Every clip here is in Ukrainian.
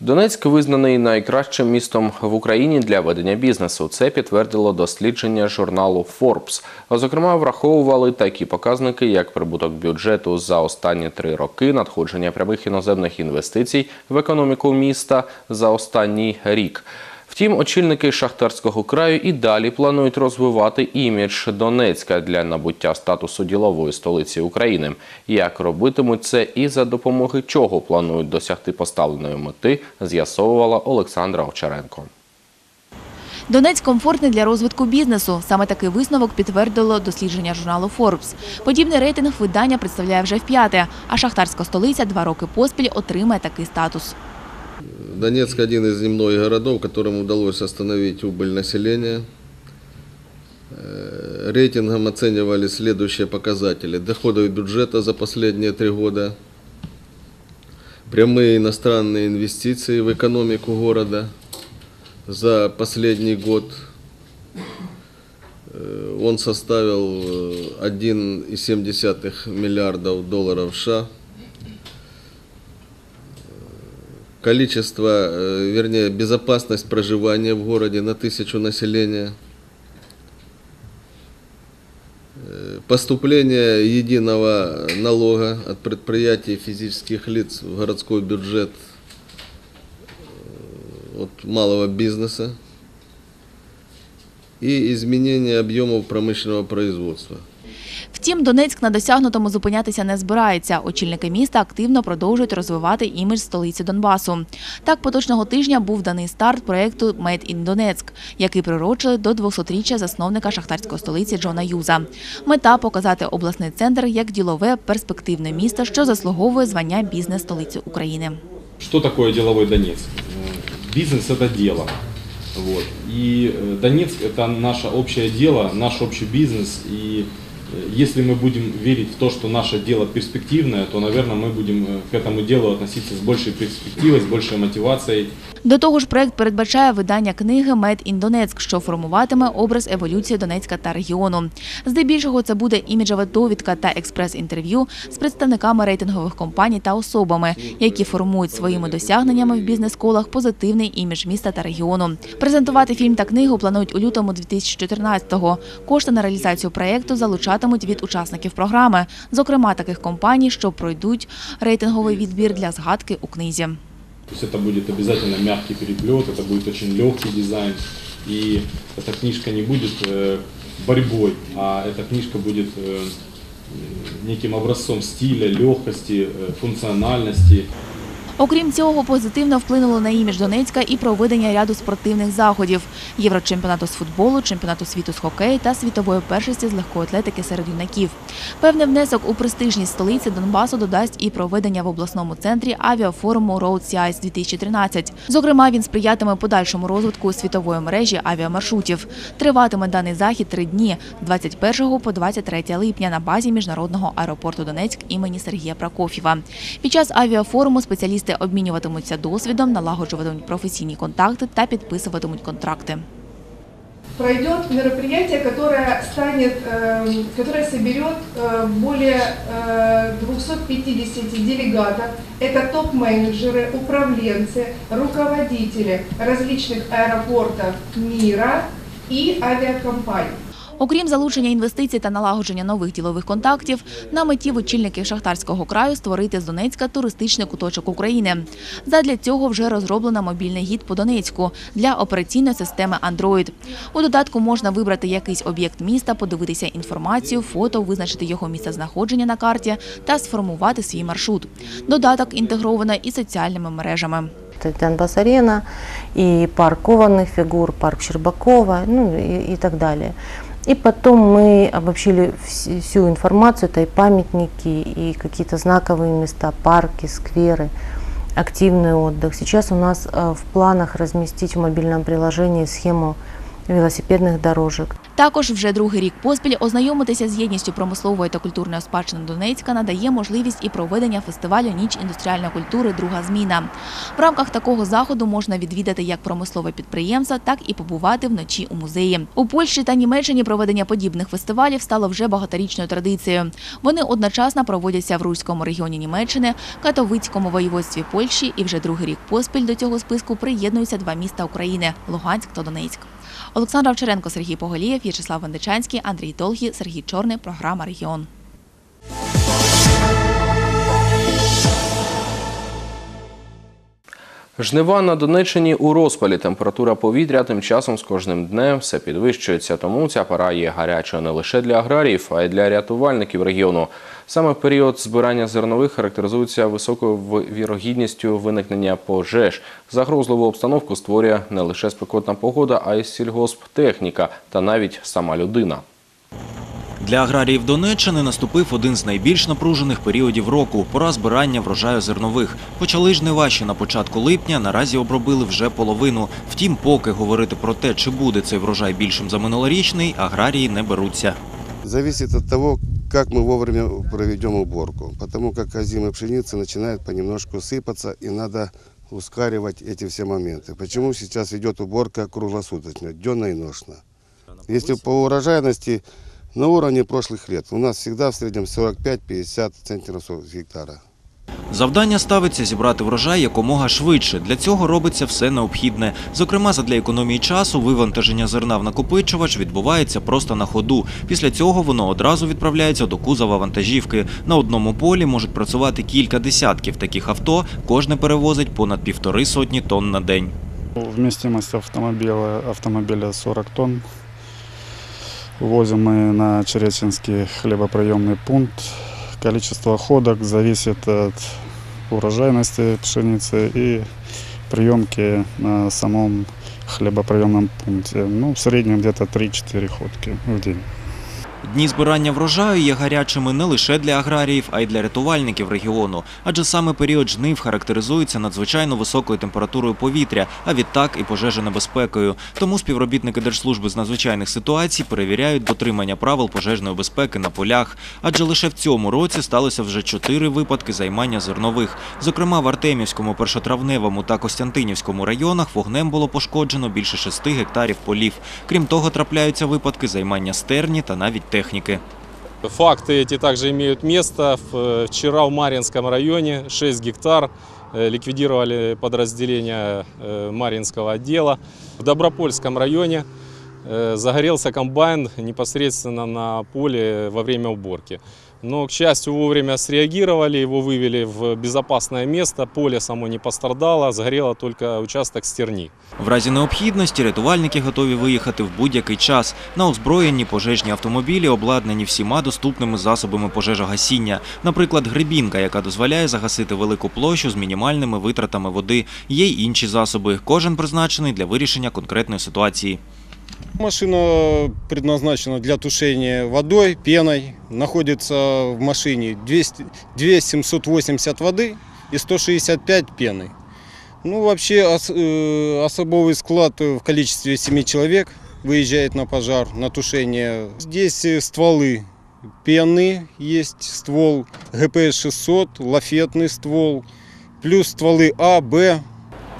Донецьк визнаний найкращим містом в Україні для ведення бізнесу. Це підтвердило дослідження журналу Forbes. Зокрема, враховували такі показники, як прибуток бюджету за останні три роки, надходження прямих іноземних інвестицій в економіку міста за останній рік. Втім, очільники шахтарського краю і далі планують розвивати імідж Донецька для набуття статусу ділової столиці України. Як робитимуть це і за допомоги чого планують досягти поставленої мети, з'ясовувала Олександра Овчаренко. Донець комфортний для розвитку бізнесу. Саме такий висновок підтвердило дослідження журналу Forbes. Подібний рейтинг видання представляє вже вп'яте, а шахтарська столиця два роки поспіль отримає такий статус. Донецк один из немногих городов, которым удалось остановить убыль населения. Э, Рейтингом оценивали следующие показатели. Доходы бюджета за последние три года, прямые иностранные инвестиции в экономику города за последний год. Э, Он составил э, 1,7 миллиардов долларов США. Количество, э, вернее, безопасность проживания в городе на тысячу населения, Э, поступление единого налога от предприятий физических лиц в городской бюджет э, от малого бизнеса и изменение объемов промышленного производства. Втім, Донецьк на досягнутому зупинятися не збирається. Очільники міста активно продовжують розвивати імідж столиці Донбасу. Так, поточного тижня був даний старт проєкту «Made in Donetsk», який прирочили до 200-річчя засновника шахтарської столиці Джона Юза. Мета – показати обласний центр як ділове, перспективне місто, що заслуговує звання бізнес-столиці України. Что такое деловой Донецк? Э, Бизнес это дело. Вот. И э, Донецк это наше общее дело, наш общий бизнес. И э, если мы будем верить в то, что наше дело перспективное, то, наверное, мы будем э, к этому делу относиться с большей перспективой, с большей мотивацией. До того ж, проект передбачає видання книги «Made in Donetsk», що формуватиме образ еволюції Донецька та регіону. Здебільшого це буде іміджева довідка та експрес-інтерв'ю з представниками рейтингових компаній та особами, які формують своїми досягненнями в бізнес-колах позитивний імідж міста та регіону. Презентувати фільм та книгу планують у лютому 2014-го. Кошти на реалізацію проєкту залучатимуть від учасників програми, зокрема таких компаній, що пройдуть рейтинговий відбір для згадки у книзі. То есть это будет обязательно мягкий переплет, это будет очень легкий дизайн. И эта книжка не будет э, борьбой, а эта книжка будет э, неким образцом стиля, легкости, э, функциональности. Окрім цього, позитивно вплинуло на імідж Донецька і проведення ряду спортивних заходів – єврочемпіонату з футболу, чемпіонату світу з хокею та світової першості з легкої атлетики серед юнаків. Певний внесок у престижність столиці Донбасу додасть і проведення в обласному центрі авіафоруму Road CIS 2013. Зокрема, він сприятиме подальшому розвитку світової мережі авіамаршрутів. Триватиме даний захід три дні – 21 по 23 липня на базі міжнародного аеропорту Донецьк імені Сергія Прокоф'єва. Під час авіафоруму спеціалісти обмінюватимуться досвідом, налагоджуватимуть професійні контакти та підписуватимуть контракти. пройдет мероприятие, которое станет, эм, которое соберет э, более э, 250 делегатов. Это топ-менеджеры, управленцы, руководители различных аэропортов мира и авиакомпаний. Окрім залучення інвестицій та налагодження нових ділових контактів, на меті в шахтарського краю створити з Донецька туристичний куточок України. Задля цього вже розроблено мобільний гід по Донецьку для операційної системи Android. У додатку можна вибрати якийсь об'єкт міста, подивитися інформацію, фото, визначити його місцезнаходження на карті та сформувати свій маршрут. Додаток інтегровано із соціальними мережами. Донбасс-арена и парк кованых фигур, парк Щербакова, ну и, и так далее. И потом мы обобщили вс- всю информацию, это и памятники, и какие-то знаковые места, парки, скверы, активный отдых. Сейчас у нас э, в планах разместить в мобильном приложении схему велосипедных дорожек. Також вже другий рік поспіль ознайомитися з єдністю промислової та культурної спадщини Донецька надає можливість і проведення фестивалю Ніч індустріальної культури Друга зміна. В рамках такого заходу можна відвідати як промислове підприємство, так і побувати вночі у музеї. У Польщі та Німеччині проведення подібних фестивалів стало вже багаторічною традицією. Вони одночасно проводяться в Руському регіоні Німеччини, Катовицькому воєводстві Польщі і вже другий рік поспіль до цього списку приєднуються два міста України Луганськ та Донецьк. Олександр Овчаренко, Сергій Поголієв, В'ячеслав Вендичанський, Андрій Долгі, Сергій Чорний. Програма Регіон. Жнива на Донеччині у розпалі. Температура повітря тим часом з кожним днем все підвищується. Тому ця пора є гарячою не лише для аграріїв, а й для рятувальників регіону. Саме період збирання зернових характеризується високою вірогідністю виникнення пожеж. Загрозливу обстановку створює не лише спекотна погода, а й сільгосптехніка та навіть сама людина. Для аграріїв Донеччини наступив один з найбільш напружених періодів року – пора збирання врожаю зернових. Почали жнива ще на початку липня, наразі обробили вже половину. Втім, поки говорити про те, чи буде цей врожай більшим за минулорічний, аграрії не беруться. Зависит от того, как мы вовремя проведем уборку. Потому как озимая пшеница начинает понемножку сыпаться, и надо ускоривать эти все моменты. Почему сейчас идет уборка круглосуточно, денно и ношно? Если по урожайности на уровне прошлых лет, у нас всегда в среднем 45-50 центнеров с гектара. Завдання ставиться зібрати врожай якомога швидше. Для цього робиться все необхідне. Зокрема, задля економії часу вивантаження зерна в накопичувач відбувається просто на ходу. Після цього воно одразу відправляється до кузова вантажівки. На одному полі можуть працювати кілька десятків таких авто. Кожне перевозить понад півтори сотні тонн на день. Вместимость автомобиля, автомобиля 40 тонн. Возим мы на Череченский хлебоприемный пункт. Количество ходок зависит от урожайности пшеницы и приемки на самом хлебоприемном пункте. Ну, в среднем где-то 3-4 ходки в день. Дні збирання врожаю є гарячими не лише для аграріїв, а й для рятувальників регіону. Адже саме період жнив характеризується надзвичайно високою температурою повітря, а відтак і пожежонебезпекою. Тому співробітники Держслужби з надзвичайних ситуацій перевіряють дотримання правил пожежної безпеки на полях. Адже лише в цьому році сталося вже чотири випадки займання зернових. Зокрема, в Артемівському, Першотравневому та Костянтинівському районах вогнем було пошкоджено більше шести гектарів полів. Крім того, трапляються випадки займання стерні та навіть техніки. Факты эти также имеют место. В- Вчера в Маринском районе 6 гектар э, ликвидировали подразделения э, Маринского отдела. В Добропольском районе э, загорелся комбайн непосредственно на поле во время уборки. Но, к счастью, вовремя среагировали, его вывели в безопасное место, поле само не пострадало, сгорело только участок стерни. В разі необхідності рятувальники готові виїхати в будь-який час. На озброєнні пожежні автомобілі обладнані всіма доступними засобами пожежогасіння. Наприклад, грибінка, яка дозволяє загасити велику площу з мінімальними витратами води. Є й інші засоби. Кожен призначений для вирішення конкретної ситуації. Машина предназначена для тушения водой, пеной. Находится в машине 200, 2780 воды и 165 пены. Ну, вообще э, особовый склад в количестве 7 человек выезжает на пожар, на тушение. Здесь э, стволы пены, есть ствол ГПС-600, лафетный ствол, плюс стволы А, Б,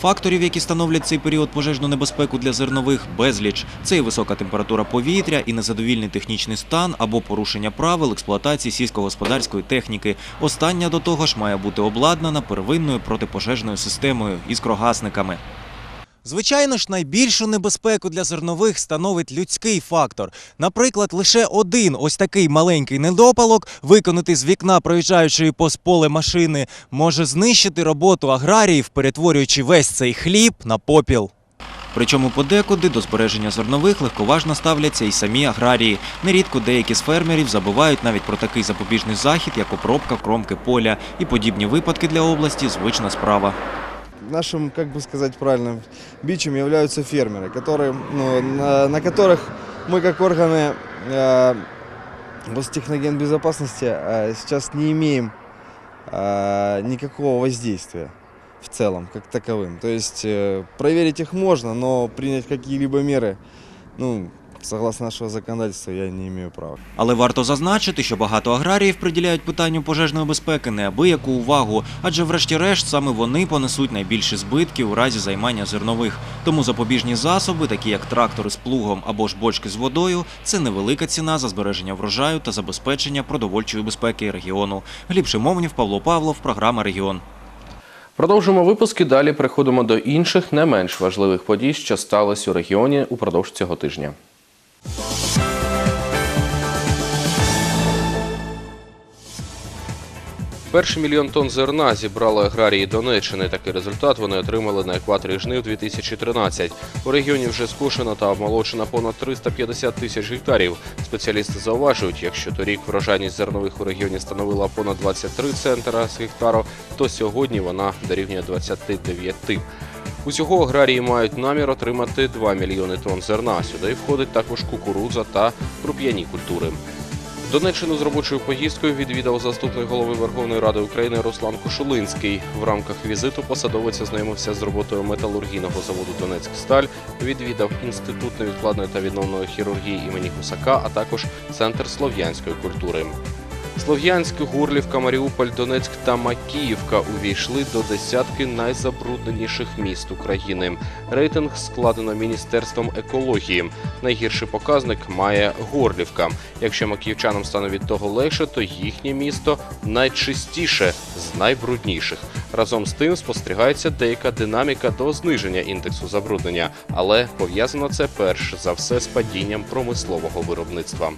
Факторів, які становлять цей період пожежну небезпеку для зернових, безліч. Це і висока температура повітря, і незадовільний технічний стан або порушення правил експлуатації сільськогосподарської техніки. Остання до того ж має бути обладнана первинною протипожежною системою із крогасниками. Звичайно ж, найбільшу небезпеку для зернових становить людський фактор. Наприклад, лише один ось такий маленький недопалок, виконати з вікна проїжджаючої повз поле машини, може знищити роботу аграріїв, перетворюючи весь цей хліб на попіл. Причому подекуди до збереження зернових легковажно ставляться і самі аграрії. Нерідко деякі з фермерів забувають навіть про такий запобіжний захід, як обробка кромки поля. І подібні випадки для області звична справа нашим, как бы сказать правильно, бичем являются фермеры, которые, ну, на, на которых мы как органы э, Гостехногенбезопасности э, сейчас не имеем э, никакого воздействия в целом, как таковым. То есть э, проверить их можно, но принять какие-либо меры, ну, Согласно нашего законодательства я не имею права. Але варто зазначити, що багато аграріїв приділяють питанню пожежної безпеки неабияку увагу, адже врешті-решт саме вони понесуть найбільші збитки у разі займання зернових. Тому запобіжні засоби, такі як трактори з плугом або ж бочки з водою, це невелика ціна за збереження врожаю та забезпечення продовольчої безпеки регіону. Гліб Шимовнів, Павло Павлов, програма Регіон. Продовжимо випуски. Далі переходимо до інших не менш важливих подій, що стались у регіоні упродовж цього тижня. Перший мільйон тонн зерна зібрали аграрії Донеччини. Такий результат вони отримали на екваторі жнив 2013. У регіоні вже скошено та обмолочено понад 350 тисяч гектарів. Спеціалісти зауважують, якщо торік врожайність зернових у регіоні становила понад 23 центра з гектару, то сьогодні вона дорівнює 29. Усього аграрії мають намір отримати 2 мільйони тонн зерна. Сюди входить також кукурудза та круп'яні культури. Донеччину з робочою поїздкою відвідав заступник голови Верховної Ради України Руслан Кошулинський. В рамках візиту посадовець ознайомився з роботою металургійного заводу Донецьксталь, відвідав інститут невідкладної та відновної хірургії імені Гусака, а також центр слов'янської культури. Слов'янськ, Гурлівка, Маріуполь, Донецьк та Макіївка увійшли до десятки найзабрудненіших міст України. Рейтинг складено Міністерством екології. Найгірший показник має Горлівка. Якщо макіївчанам стане від того легше, то їхнє місто найчистіше з найбрудніших. Разом з тим спостерігається деяка динаміка до зниження індексу забруднення, але пов'язано це перш за все з падінням промислового виробництва.